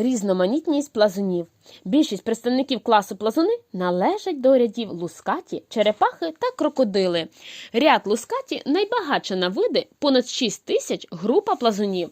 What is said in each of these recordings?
Різноманітність плазунів. Більшість представників класу плазуни належать до рядів лускаті, черепахи та крокодили. Ряд лускаті найбагатша на види, понад 6 тисяч група плазунів.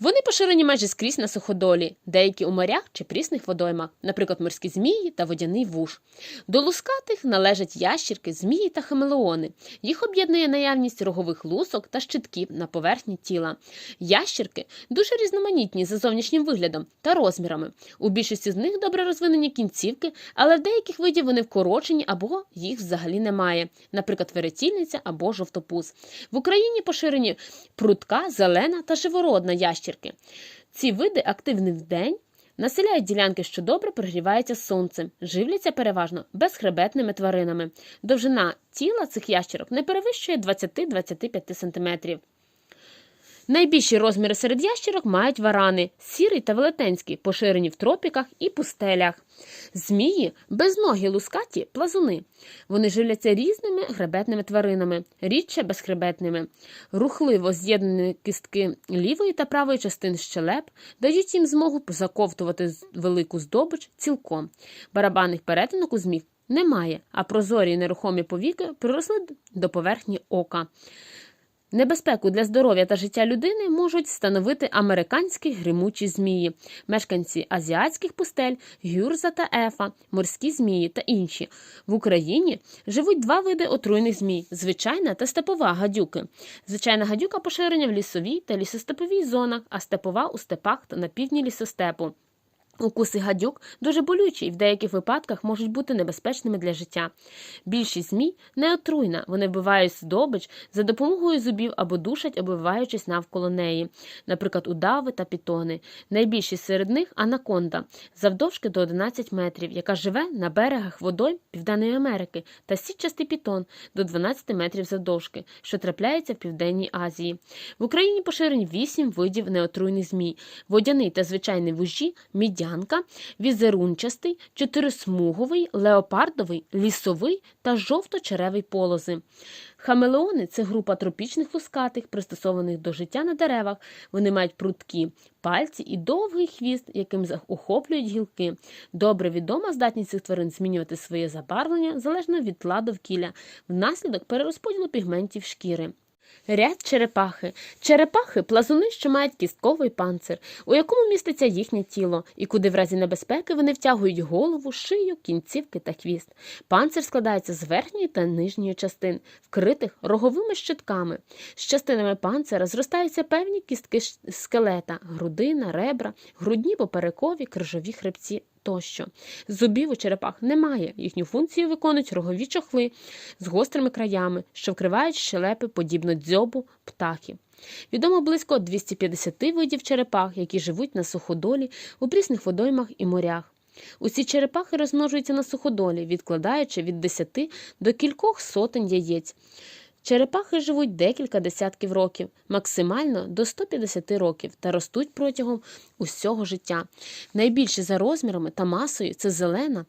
Вони поширені майже скрізь на суходолі, деякі у морях чи прісних водоймах, наприклад, морські змії та водяний вуж. До лускатих належать ящірки, змії та хамелеони. Їх об'єднує наявність рогових лусок та щитків на поверхні тіла. Ящірки дуже різноманітні за зовнішнім виглядом та розмірами. У більшості з них добре розвинені кінцівки, але в деяких видів вони вкорочені або їх взагалі немає, наприклад, веретільниця або жовтопуз. В Україні поширені прутка, зелена та живородна ящірки. Ці види активні вдень. Населяють ділянки, що добре прогріваються сонцем, живляться переважно безхребетними тваринами. Довжина тіла цих ящерок не перевищує 20-25 см. Найбільші розміри серед ящерок мають варани, сірий та велетенський, поширені в тропіках і пустелях. Змії безногі лускаті плазуни. Вони живляться різними хребетними тваринами, рідше безхребетними. Рухливо з'єднані кістки лівої та правої частин щелеп дають їм змогу заковтувати велику здобич цілком. Барабанних перетинок у змів немає, а прозорі й нерухомі повіки приросли до поверхні ока. Небезпеку для здоров'я та життя людини можуть становити американські гримучі змії, мешканці азіатських пустель, гюрза та ефа, морські змії та інші. В Україні живуть два види отруйних змій: звичайна та степова гадюки. Звичайна гадюка поширення в лісовій та лісостеповій зонах, а степова у степах та на півдні лісостепу. Укуси гадюк дуже болючі і в деяких випадках можуть бути небезпечними для життя. Більшість змій не отруйна, вони вбивають здобич за допомогою зубів або душать, обвиваючись навколо неї, наприклад, удави та пітони. Найбільші серед них анаконда, завдовжки до 11 метрів, яка живе на берегах водойм Південної Америки, та сітчастий пітон до 12 метрів завдовжки, що трапляється в Південній Азії. В Україні поширені 8 видів неотруйних змій: водяний та звичайний вужі, мідянка, візерунчастий, чотирисмуговий, леопардовий, лісовий та жовто-черевий полози. Хамелеони це група тропічних лускатих, пристосованих до життя на деревах. Вони мають пруткі пальці і довгий хвіст, яким охоплюють гілки. Добре відома здатність цих тварин змінювати своє забарвлення залежно від тла довкілля, внаслідок перерозподілу пігментів шкіри. Ряд черепахи. Черепахи плазуни, що мають кістковий панцир, у якому міститься їхнє тіло, і куди в разі небезпеки вони втягують голову, шию, кінцівки та хвіст. Панцир складається з верхньої та нижньої частин, вкритих роговими щитками. З частинами панцира зростаються певні кістки скелета, грудина, ребра, грудні поперекові, крижові хребці. Тощо зубів у черепах немає. Їхню функцію виконують рогові чохли з гострими краями, що вкривають щелепи подібно дзьобу птахів. Відомо близько 250 видів черепах, які живуть на суходолі, у прісних водоймах і морях. Усі черепахи розмножуються на суходолі, відкладаючи від 10 до кількох сотень яєць. Черепахи живуть декілька десятків років, максимально до 150 років, та ростуть протягом усього життя. Найбільші за розмірами та масою це зелена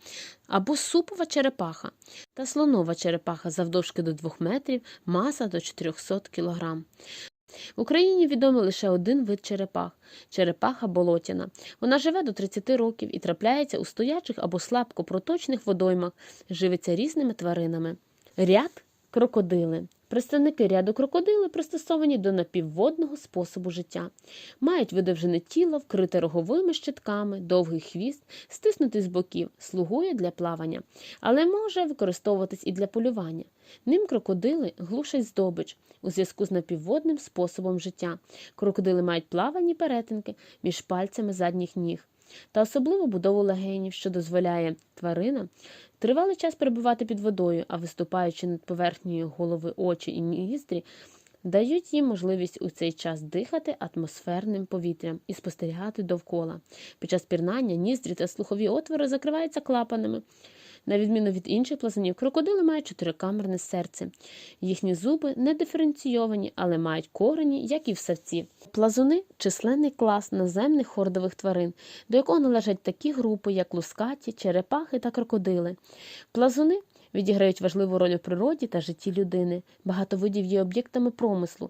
або супова черепаха та слонова черепаха завдовжки до 2 метрів, маса до 400 кг. В Україні відомий лише один вид черепах черепаха болотяна. Вона живе до 30 років і трапляється у стоячих або слабко проточних водоймах, живиться різними тваринами. Ряд крокодили. Представники ряду крокодили пристосовані до напівводного способу життя. Мають видовжене тіло, вкрите роговими щитками, довгий хвіст, стиснутий з боків, слугує для плавання, але може використовуватись і для полювання. Ним крокодили глушать здобич у зв'язку з напівводним способом життя. Крокодили мають плавані перетинки між пальцями задніх ніг та особливу будову легенів, що дозволяє тваринам тривалий час перебувати під водою, а виступаючи над поверхнею голови очі і ніздрі, дають їм можливість у цей час дихати атмосферним повітрям і спостерігати довкола. Під час пірнання ніздрі та слухові отвори закриваються клапанами. На відміну від інших плазунів, крокодили мають чотирикамерне серце. Їхні зуби не диференційовані, але мають корені, як і в савці. Плазуни численний клас наземних хордових тварин, до якого належать такі групи, як лускаті, черепахи та крокодили. Плазуни відіграють важливу роль у природі та житті людини. Багато видів є об'єктами промислу,